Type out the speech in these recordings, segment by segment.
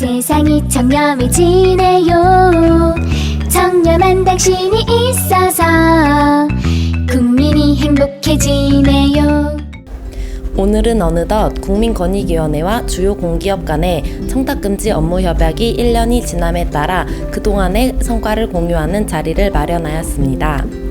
세상이 청렴해지네요 청렴한 당신이 있어서 국민이 행복해지네요 오늘은 어느덧 국민권익위원회와 주요 공기업 간의 청탁금지 업무 협약이 1년이 지남에 따라 그동안의 성과를 공유하는 자리를 마련하였습니다.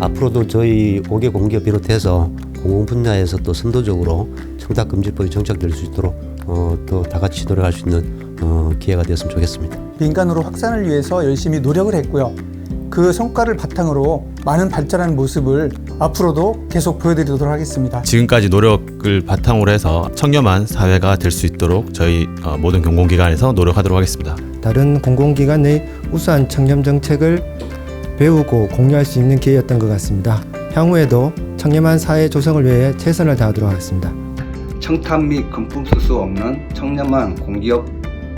앞으로도 저희 5개 공기업 비롯해서 공공 분야에서 또 선도적으로 청탁금지법이 정착될 수 있도록 어, 또 다 같이 노력할 수 있는 어, 기회가 되었으면 좋겠습니다. 민간으로 확산을 위해서 열심히 노력을 했고요. 그 성과를 바탕으로 많은 발전하는 모습을 앞으로도 계속 보여드리도록 하겠습니다. 지금까지 노력을 바탕으로 해서 청렴한 사회가 될 수 있도록 저희 어, 모든 공공기관에서 노력하도록 하겠습니다. 다른 공공기관의 우수한 청렴 정책을 배우고 공유할 수 있는 기회였던 것 같습니다. 향후에도 청렴한 사회 조성을 위해 최선을 다하도록 하겠습니다. 청탁 및 금품 수 수 없는 청렴한 공기업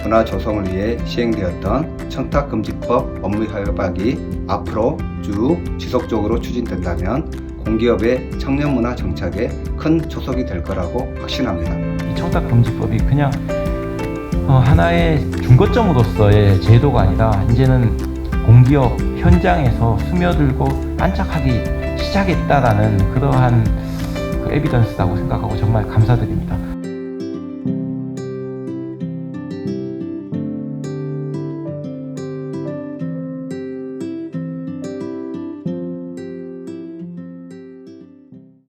문화 조성을 위해 시행되었던 청탁금지법 업무 협약이 앞으로 쭉 지속적으로 추진된다면 공기업의 청년 문화 정착에 큰 초석이 될 거라고 확신합니다. 이 청탁금지법이 그냥 어, 하나의 중거점으로서의 제도가 아니라 이제는 공기업 현장에서 스며들고 안착하기 시작했다라는 그러한 그 에비던스라고 생각하고 정말 감사드립니다.